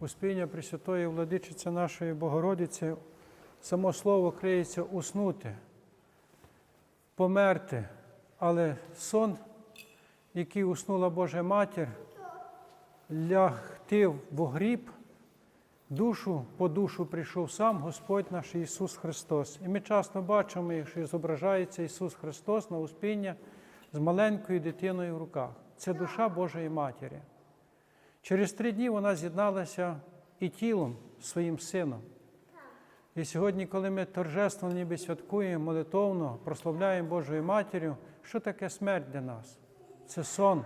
Успіння Пресвятої Владичиці нашої Богородиці, само слово криється уснути, померти, але сон, який уснула Божа Матір, лягти в гріб, душу по душу прийшов сам Господь наш Ісус Христос. І ми часто бачимо, що зображається Ісус Христос на успіння з маленькою дитиною в руках. Це душа Божої Матері. Через три дні вона з'єдналася і тілом своїм сином. І сьогодні, коли ми торжественно ніби святкуємо, молитовно, прославляємо Божою Матір'ю, що таке смерть для нас? Це сон.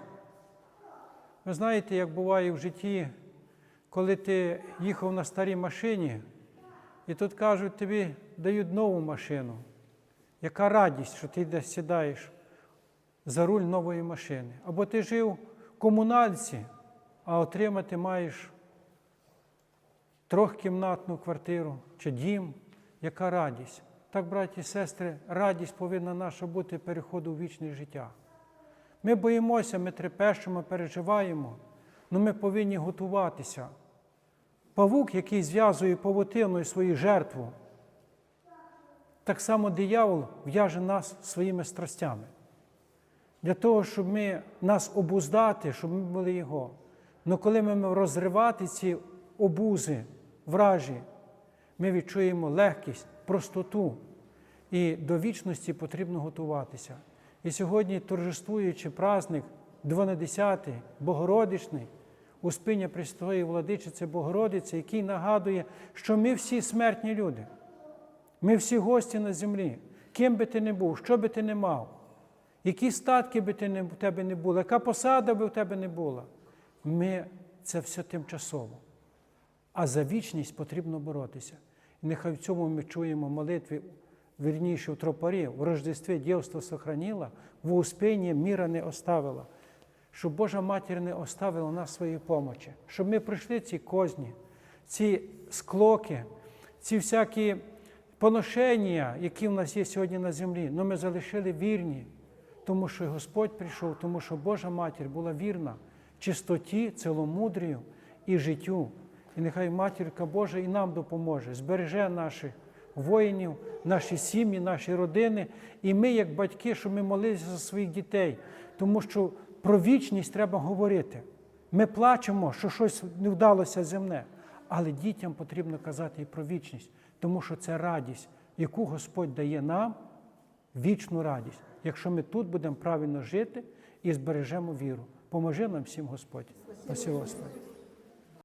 Ви знаєте, як буває в житті, коли ти їхав на старій машині, і тут кажуть, тобі дають нову машину. Яка радість, що ти десь сідаєш за руль нової машини. Або ти жив в комунальці, а отримати маєш трьохкімнатну квартиру чи дім. Яка радість? Так, браті і сестри, радість повинна наша бути переходу в вічне життя. Ми боїмося, ми трепещемо, переживаємо, але ми повинні готуватися. Павук, який зв'язує павутиною свою жертву, так само диявол в'яже нас своїми страстями. Для того, щоб ми нас обуздати, щоб ми були Його. Але коли ми розривати ці обузи, вражі, ми відчуємо легкість, простоту. І до вічності потрібно готуватися. І сьогодні, торжествуючи праздник 12-й, Богородичний, Успіння Престої Владичиці Богородиці, який нагадує, що ми всі смертні люди. Ми всі гості на землі. Ким би ти не був, що би ти не мав, які статки би ти не, в тебе не були, яка посада би в тебе не була. Ми це все тимчасово. А за вічність потрібно боротися. І нехай в цьому ми чуємо молитві, вірніше в тропарі, в Рождестві дівство сохранила, в успінні міра не оставила, щоб Божа Матір не оставила нас своєї помочі, щоб ми пройшли ці козні, ці склоки, ці всякі поношення, які в нас є сьогодні на землі, але ми залишили вірні, тому що Господь прийшов, тому що Божа Матір була вірна чистоті, ціломудрію і життю. І нехай Матірка Божа і нам допоможе, збереже наших воїнів, наші сім'ї, наші родини. І ми, як батьки, щоб ми молилися за своїх дітей, тому що про вічність треба говорити. Ми плачемо, що щось не вдалося земне, але дітям потрібно казати і про вічність, тому що це радість, яку Господь дає нам, вічну радість, якщо ми тут будемо правильно жити і збережемо віру. Поможи нам всім Господь. Спасибо, Господь.